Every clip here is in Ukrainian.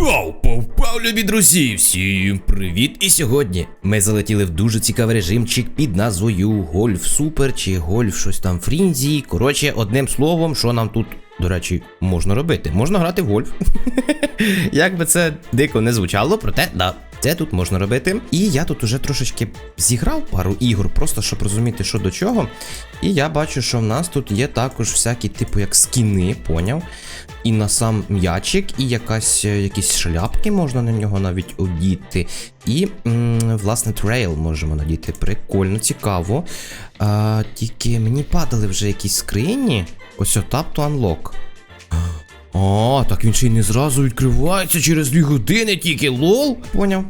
Вау, повпав, любі друзі! Всім привіт! І сьогодні ми залетіли в дуже цікавий режимчик під назвою Гольф Супер чи Гольф щось там Фрінзі. Коротше, одним словом, що нам тут, до речі, можна робити? Можна грати в гольф. Як би це дико не звучало, проте да. Це тут можна робити. І я тут уже трошечки зіграв пару ігор, просто щоб розуміти, що до чого. І я бачу, що в нас тут є також всякі, типу, як скіни, поняв. І на сам м'ячик, і якась, е, якісь шляпки можна на нього навіть одіти. І, м, власне, трейл можемо надіти. Прикольно, цікаво. А, тільки мені падали вже якісь скрині. Ось о, tap to unlock. А, так він ще й не зразу відкривається через 2 години тільки лол. Поняв?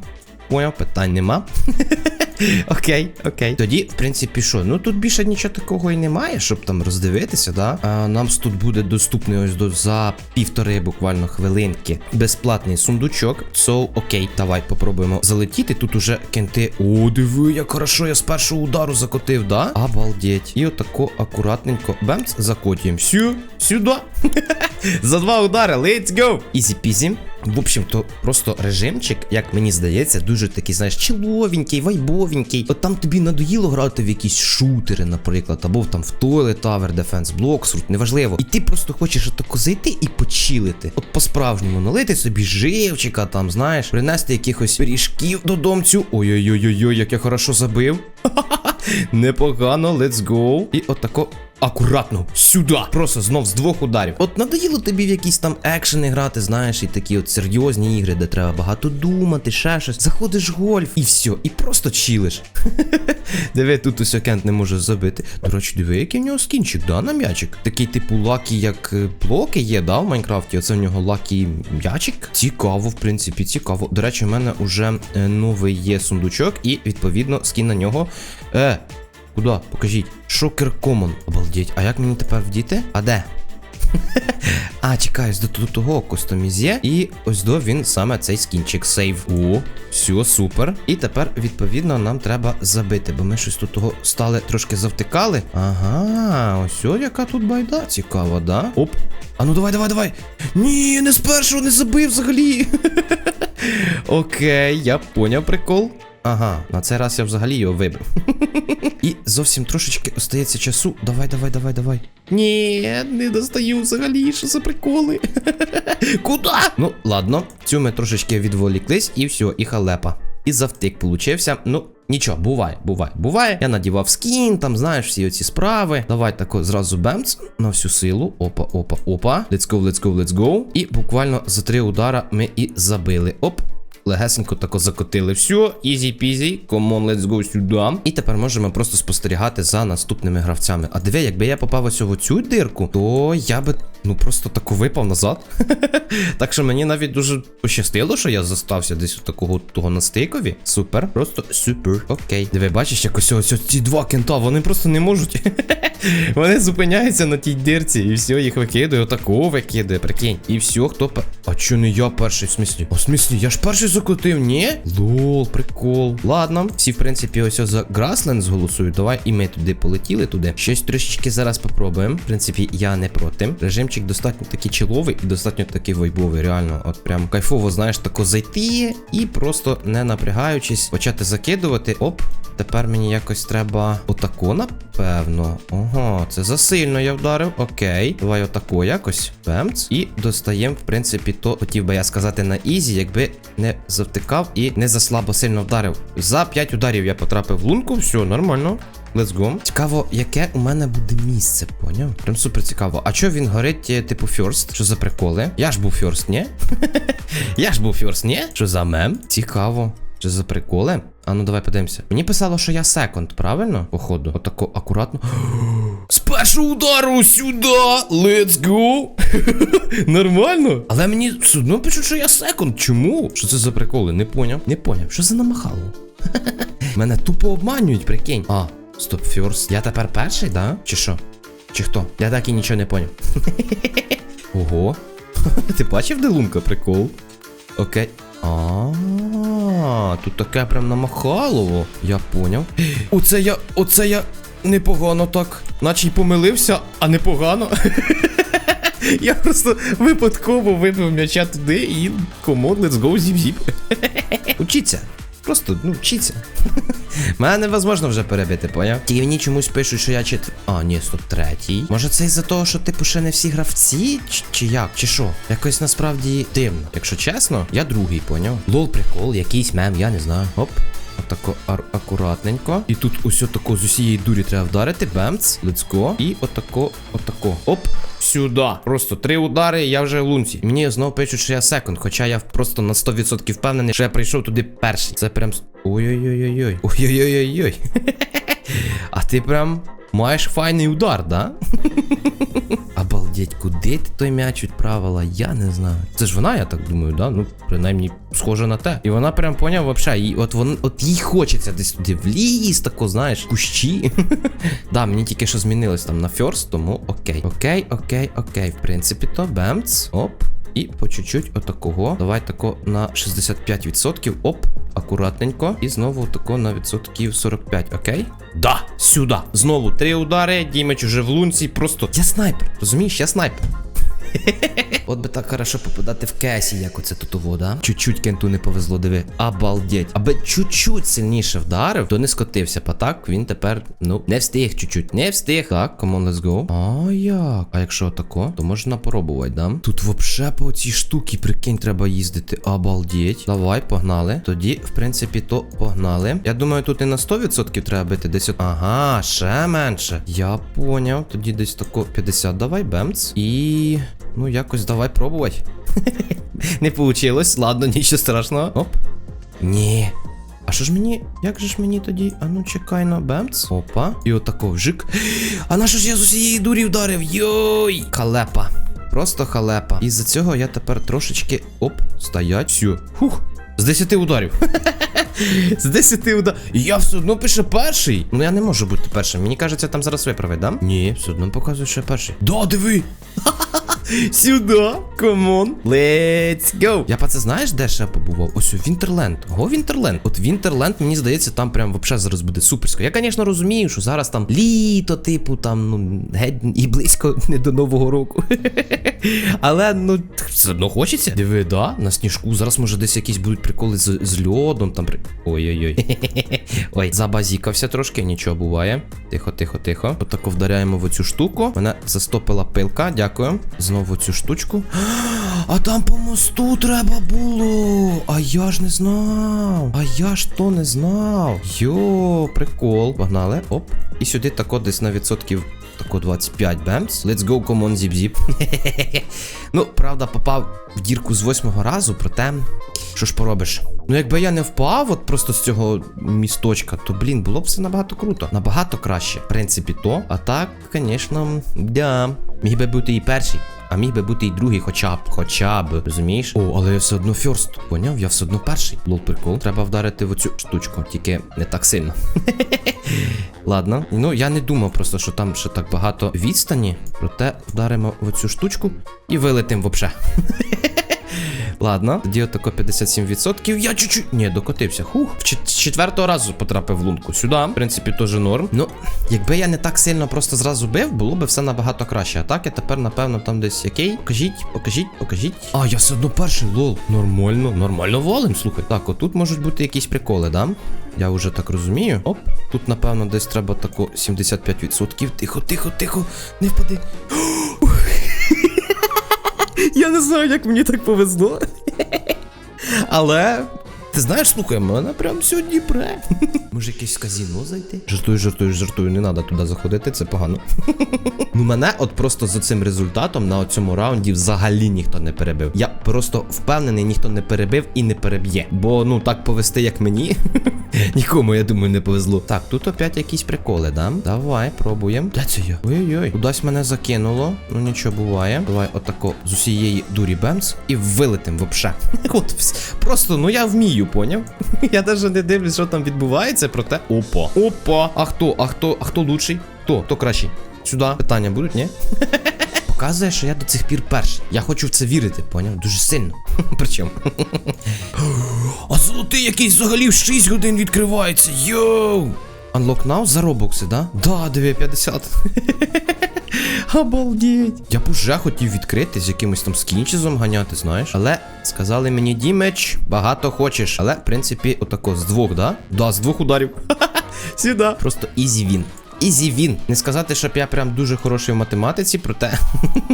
Поняв, питань нема. Окей, окей. Тоді, в принципі, що? Ну тут більше нічого такого і немає, щоб там роздивитися, да? А, нам тут буде доступний ось до за півтори буквально хвилинки. Безплатний сундучок. So, окей, давай попробуємо залетіти. Тут уже кенти. О, диви, як хорошо я з першого удару закотив, да? Обалдеть. І отако акуратненько. Бемц, закотуємо. Всю, сюди. За два удари, let's go! Ізі-пізі. В общем-то, просто режимчик, як мені здається, дуже такий, знаєш, чоловенький, вайбовенький. От там тобі надоїло грати в якісь шутери, наприклад, або там в Toilet Tower Defense Blocks, неважливо. І ти просто хочеш отако зайти і почилити. От по-справжньому налити собі живчика, там, знаєш, принести якихось пиріжків додомцю. Ой-ой-ой, як я хорошо забив. Непогано, let's go. І отако Акуратно, сюди. Просто знов з двох ударів. От надоїло тобі в якісь там екшени грати, знаєш, і такі от серйозні ігри, де треба багато думати, ще щось. Заходиш в гольф і все, і просто чилиш. Диви, тут усе кент не може забити. До речі, диви, який в нього скінчик, да, на м'ячик. Такий типу лакі, як е, блоки є, да, в Майнкрафті. Оце в нього лакі м'ячик. Цікаво, в принципі, цікаво. До речі, у мене вже е, новий є сундучок, і відповідно скін на нього. Е, Куда? Покажіть. Шокер Комон. Обалдеть. А як мені тепер вдіти? А де? а, чекай, ось до, того костомізє. І ось до він саме цей скінчик сейв. О, все, супер. І тепер, відповідно, нам треба забити, бо ми щось тут того стали трошки завтикали. Ага, ось о, яка тут байда. Цікаво, да? Оп. А ну давай, давай, давай. Ні, не з першого не забив взагалі. Окей, я поняв прикол. Ага, на цей раз я взагалі його вибив. І зовсім трошечки остається часу. Давай, давай, давай, давай. Ні, не достаю взагалі, що за приколи. Куда? Ну, ладно, цю ми трошечки відволіклись, і все, і халепа. І завтик получився. Ну, нічого, буває, буває, буває. Я надівав скін, там, знаєш, всі оці справи. Давай тако зразу бемц на всю силу. Опа, опа, опа. Let's go, let's go, let's go. І буквально за три удара ми і забили. Оп. Легесенько тако закотили. Все, ізі пізі, комон, let's go сюди. І тепер можемо просто спостерігати за наступними гравцями. А диви, якби я попав ось в цю дирку, то я би ну просто тако випав назад. так що мені навіть дуже пощастило, що я застався десь у такого того на стейкові. Супер, просто супер. Окей. Диви, бачиш, як ось ці два кента, вони просто не можуть. Вони зупиняються на тій дирці, і все, їх викидує, отако викидує, прикинь. І все, хто пер... А чо не я перший в смислі? О, в смислі, я ж перший закотив, ні? Лол, прикол. Ладно, всі, в принципі, ось за Грасленд голосують. Давай і ми туди полетіли туди. Щось трішечки зараз попробуємо. В принципі, я не проти. Режимчик достатньо такий чоловий і достатньо такий вайбовий. Реально, от прям кайфово, знаєш, тако зайти і просто не напрягаючись, почати закидувати. Оп. Тепер мені якось треба отако, напевно. Ого, це засильно я вдарив. Окей. Давай отако якось. Бемц. І достаємо, в принципі, то хотів би я сказати на ізі, якби не завтикав і не заслабо сильно вдарив. За 5 ударів я потрапив в лунку, все, нормально. Let's go. Цікаво, яке у мене буде місце, поняв? Прям супер цікаво. А чо він горить, е, типу, фьорст? Що за приколи? Я ж був фьорст, ні? я ж був фьорст, ні? Що за мем? Цікаво. Що за приколи? А ну давай подивимося. Мені писало, що я секонд, правильно? Походу. Отако акуратно. Першого удару сюди! Let's go! Нормально? Але мені все одно пишуть, що я секонд. Чому? Що це за приколи? Не поняв. Не поняв. Що за намахало? Мене тупо обманюють, прикинь. А, стоп, фьорст. Я тепер перший, да? Чи що? Чи хто? Я так і нічого не поняв. Ого. Ти бачив, де лунка? Прикол. Окей. А, тут таке прям намахалово. Я поняв. Оце я. Оце я непогано так. Наче й помилився, а непогано. Я просто випадково вибив м'яча туди і комод, let's go, зіп-зіп. Учіться. Просто, ну, вчіться. Мене невозможно вже перебити, поняв? Тільки мені чомусь пишуть, що я чет... А, ні, стоп, третій. Може це із-за того, що типу ще не всі гравці? Чи, чи як? Чи що? Якось насправді дивно. Якщо чесно, я другий, поняв? Лол, прикол, якийсь мем, я не знаю. Оп. Отако акуратненько. І тут ось отако з усієї дурі треба вдарити. Бемц. Let's. І отако, отако. Оп. Сюди. Просто три удари, я вже в лунці. Мені знову пишуть, що я секунд, хоча я просто на 100% впевнений, що я прийшов туди перший. Це прям. Ой-ой-ой-ой-ой. Ой-ой-ой-ой. А ти прям маєш файний удар, да? Обалдеть, куди ти той м'яч відправила? Я не знаю. Це ж вона, я так думаю, да? Ну, принаймні, схоже на те. І вона прям поняв, вообще, і от вон, от їй хочеться десь туди в ліс, тако, знаєш, кущі. да, мені тільки що змінилось там на ферст, тому окей. Окей, окей, окей. В принципі, то бемц. Оп. І по чуть-чуть отакого. Давай тако на 65%. Оп, акуратненько. І знову тако на відсотків 45, окей? Да, сюди. Знову три удари. Дімеч уже в лунці. Просто. Я снайпер. Розумієш, я снайпер. От би так хорошо попадати в кесі, як оце тут вода. Чуть-чуть кенту не повезло, диви. Обалдеть. Аби чуть-чуть сильніше вдарив, то не скотився. Па так він тепер, ну, не встиг чуть-чуть. Не встиг. Так, come on, let's go. А як? А якщо тако, то можна поробувати, да? Тут вообще по цій штуки, прикинь, треба їздити. Обалдеть. Давай, погнали. Тоді, в принципі, то погнали. Я думаю, тут і на 100% треба бити десь. от- Ага, ще менше. Я поняв. Тоді десь тако 50. Давай, бемц. І. Ну, якось давай пробувати. Не получилось, ладно, нічого страшного. Оп. Ні. А що ж мені? Як же ж мені тоді? А ну чекай на бемц. Опа. І отако вжик. А на що ж я з усієї дурі вдарив? Йой! Халепа. Просто халепа. І за цього я тепер трошечки. Оп, стоять. Все. Хух. З 10 ударів. З 10 ударів. І я все одно пише перший. Ну я не можу бути першим. Мені кажеться, там зараз виправить, да? Ні, все одно показує, що я перший. Да, диви! Сюди, камон. Let's go. Я па це знаєш, де ще побував? Ось у Вінтерленд. Го Вінтерленд. От Вінтерленд, мені здається, там прям вообще зараз буде суперсько. Я, звісно, розумію, що зараз там літо, типу, там, ну, геть і близько не до Нового року. Але, ну, все одно хочеться. Диви, да, на сніжку. Зараз, може, десь якісь будуть приколи з, з льодом. Там. Ой-ой-ой. Ой, забазікався трошки, нічого буває. Тихо, тихо, тихо. Отако вдаряємо в оцю штуку. Мене застопила пилка, дякую. Знову цю штучку. А там по мосту треба було. А я ж не знав. А я ж то не знав. Йо, прикол. Погнали. Оп. І сюди тако десь на відсотків. Тако 25 бемс. Let's go, come on, зіп-зіп. ну, правда, попав в дірку з восьмого разу, проте. Що ж поробиш? Ну, якби я не впав, от просто з цього місточка, то блін, було б все набагато круто. Набагато краще. В принципі, то. А так, звісно, да. Міг би бути і перший. А міг би бути і другий, хоча б, хоча б, розумієш? О, але я все одно ферст. Поняв? Я все одно перший. Лол прикол. Треба вдарити в оцю штучку, тільки не так сильно. Ладно. Ну, я не думав просто, що там ще так багато відстані. Проте вдаримо в оцю штучку і вилетим вообще. Ладно, тоді отако 57%. Я чуть-чуть. Ні, докотився. Хух. В четвертого разу потрапив в лунку. Сюди. В принципі, теж норм. Ну, якби я не так сильно просто зразу бив, було б все набагато краще. А так я тепер, напевно, там десь який. Покажіть, покажіть, покажіть. А, я все одно перший, лол. Нормально, нормально валим, слухай. Так, отут можуть бути якісь приколи, да? Я вже так розумію. Оп. Тут, напевно, десь треба тако 75%. Тихо, тихо, тихо. Не впади. Я не знаю, як мені так повезло. Але. Ти знаєш, слухай, мене прям сьогодні пре. Може якесь казіно зайти? Жартую, жартую, жартую, не треба туди заходити, це погано. ну мене от просто за цим результатом на цьому раунді взагалі ніхто не перебив. Я просто впевнений, ніхто не перебив і не переб'є. Бо ну так повести, як мені. Нікому, я думаю, не повезло. Так, тут опять якісь приколи, да? Давай, пробуємо. Де це я? Ой-ой-ой. Кудись мене закинуло. Ну нічого буває. Давай отако з усієї дурі бемс і вилетим вообще. От просто, ну я вмію, поняв? я навіть не дивлюсь, що там відбувається, проте. Опа. Опа. А хто? А хто? А хто лучший? Хто? Хто кращий? Сюди. Питання будуть, ні? Показує, що я до цих пір перший. Я хочу в це вірити, поняв? Дуже сильно. Причому. Золотий якийсь взагалі в 6 годин відкривається. Йоу! Unlock now за робокси, да? Да, диви, 50. Обалдеть. Я б уже хотів відкрити з якимось там скінчезом ганяти, знаєш. Але сказали мені, Дімеч, багато хочеш. Але, в принципі, отако з двох, да? Да, з двох ударів. Сюди. Просто ізі він. Ізі він. Не сказати, щоб я прям дуже хороший в математиці, проте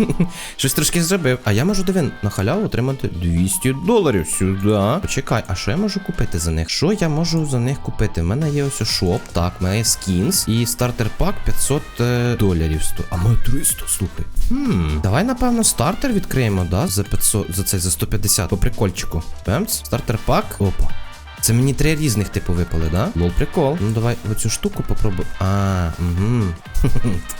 щось трошки зробив. А я можу диви, на халяву отримати 200 доларів сюди. Почекай, а що я можу купити за них? Що я можу за них купити? У мене є ось шоп, так, в мене є скінс і стартер пак 500 е, доларів. Сто. А ми 300, слухай. Хм, давай, напевно, стартер відкриємо, да? За 500, за цей, за 150, по прикольчику. Пемц, стартер пак. Опа. Це мені три різних типу випали, да? Лол, прикол. Ну давай оцю штуку попробуй. А, угу.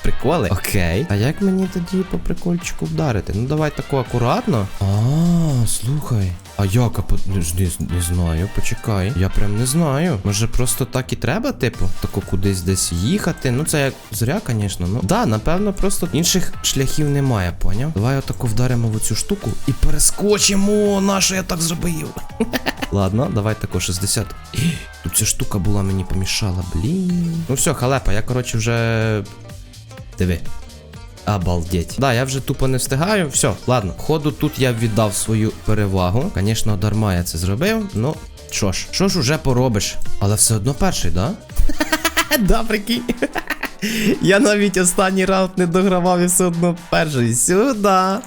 Приколи. Окей. А як мені тоді по прикольчику вдарити? Ну давай тако акуратно. А, слухай. А як? А по... не, знаю, почекай. Я прям не знаю. Може просто так і треба, типу, тако кудись десь їхати. Ну це як зря, звісно. Ну да, напевно, просто інших шляхів немає, поняв? Давай отако вдаримо в оцю штуку і перескочимо. На що я так зробив? Ладно, давай тако 60. Тут ця штука була, мені помішала, блін. Ну все, халепа, я коротше вже. Диви. Обалдеть. Да, я вже тупо не встигаю. Все, ладно. Ходу тут я віддав свою перевагу. Звісно, дарма я це зробив. Ну, що ж, що ж уже поробиш? Але все одно перший, да? Да, прикинь. Я навіть останній раунд не догравав і все одно перший. Сюда.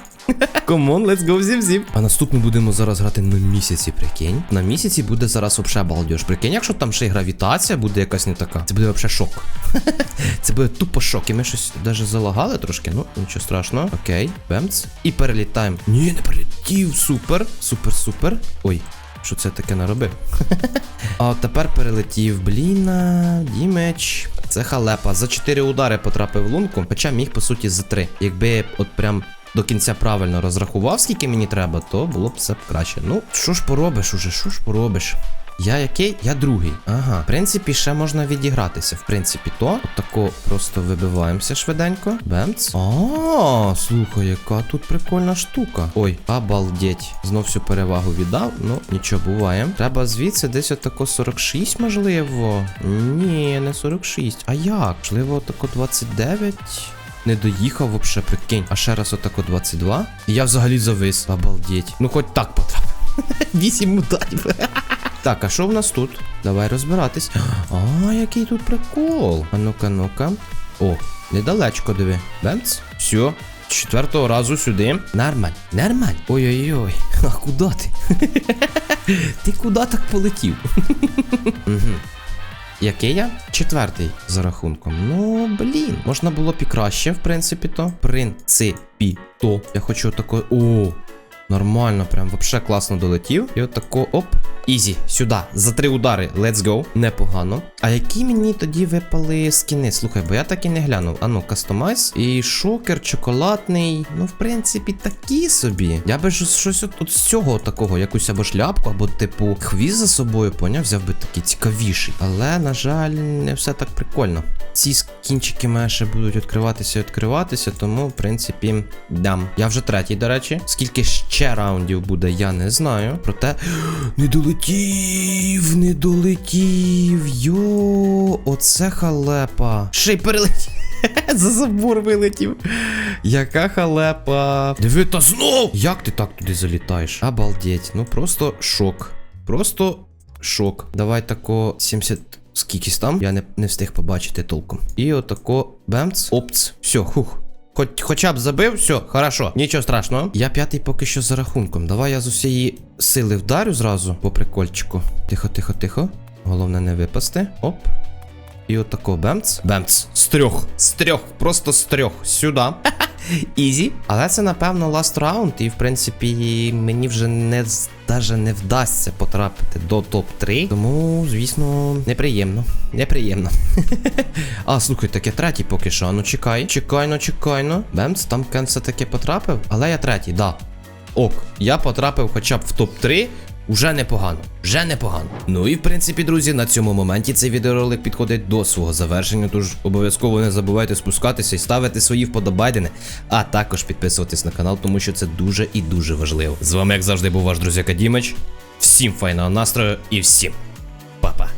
Комон, let's go, зім-зім. А наступну будемо зараз грати на місяці, прикинь. На місяці буде зараз вообще балдеж. Прикинь, якщо там ще й гравітація буде якась не така. Це буде вообще шок. Це буде тупо шок. І ми щось даже залагали трошки. Ну, нічого страшного. Окей, бемц. І перелітаємо. Ні, не перелетів. Супер. Супер, супер. Ой. Що це таке наробив? а от тепер перелетів. Бліна, дімеч. Це халепа. За 4 удари потрапив в лунку, хоча міг, по суті, за 3. Якби от прям до кінця правильно розрахував, скільки мені треба, то було б все краще. Ну, що ж поробиш уже, що ж поробиш? Я який? Я другий. Ага. В принципі, ще можна відігратися. В принципі, то. Отако просто вибиваємося швиденько. Бемц. А, слухай, яка тут прикольна штука. Ой, обалдеть. Знов всю перевагу віддав. Ну, нічого буває. Треба звідси десь отако 46, можливо. Ні, не 46. А як? Можливо, отако 29. Не доїхав вообще, прикинь. А ще раз отако 22. І я взагалі завис. Обалдеть. Ну хоч так потрапив. Вісім ударів. Так, а що в нас тут? Давай розбиратись. А, який тут прикол. А ну-ка, ну-ка. О, недалечко диви. Бенц. Все. Четвертого разу сюди. Нормаль, нормаль. Ой-ой-ой. А куди ти? ти куди так полетів? Угу. Який я? Четвертий за рахунком. Ну, блін. Можна було б і краще, в принципі, то. Принципі, то. Я хочу такої. О, нормально, прям вообще класно долетів. І отако, оп. Ізі, сюди. За три удари. Let's go. Непогано. А які мені тоді випали скіни? Слухай, бо я так і не глянув. Ану, кастомайз. І шокер, чоколадний. Ну, в принципі, такі собі. Я би щось от, от з цього такого, якусь або шляпку, або типу хвіст за собою, поняв, взяв би такий цікавіший. Але, на жаль, не все так прикольно. Ці скінчики мене ще будуть відкриватися і відкриватися, тому, в принципі, дам. Я вже третій, до речі. Скільки ще раундів буде, я не знаю. Проте. Не долетів, не долетів. Йо, оце халепа. Ще й перелетів. За забор вилетів. Яка халепа. Диви, та знов! Як ти так туди залітаєш? Обалдеть. Ну просто шок. Просто шок. Давай тако 70. Скількись там, я не, не встиг побачити толком. І отако бемц, опц. Все, хух. Хоч, хоча б забив, все, хорошо, нічого страшного. Я п'ятий поки що за рахунком. Давай я з усієї сили вдарю зразу по прикольчику. Тихо, тихо, тихо. Головне не випасти. Оп. І отако бемц. Бемц. З трьох. З трьох. Просто з трьох. Сюди. Ізі. Але це, напевно, ласт раунд, і в принципі мені вже не даже не вдасться потрапити до топ-3. Тому, звісно, неприємно. Неприємно. а, слухай, таке третій поки що. Ну чекай. Чекайно, чекайно. Бемц, там Кен все-таки потрапив. Але я третій, да. Ок, я потрапив хоча б в топ-3. Уже непогано, вже непогано. Ну і в принципі, друзі, на цьому моменті цей відеоролик підходить до свого завершення. Тож обов'язково не забувайте спускатися і ставити свої вподобайдини, а також підписуватись на канал, тому що це дуже і дуже важливо. З вами, як завжди, був ваш друзяка Дімич. Всім файного настрою і всім па-па.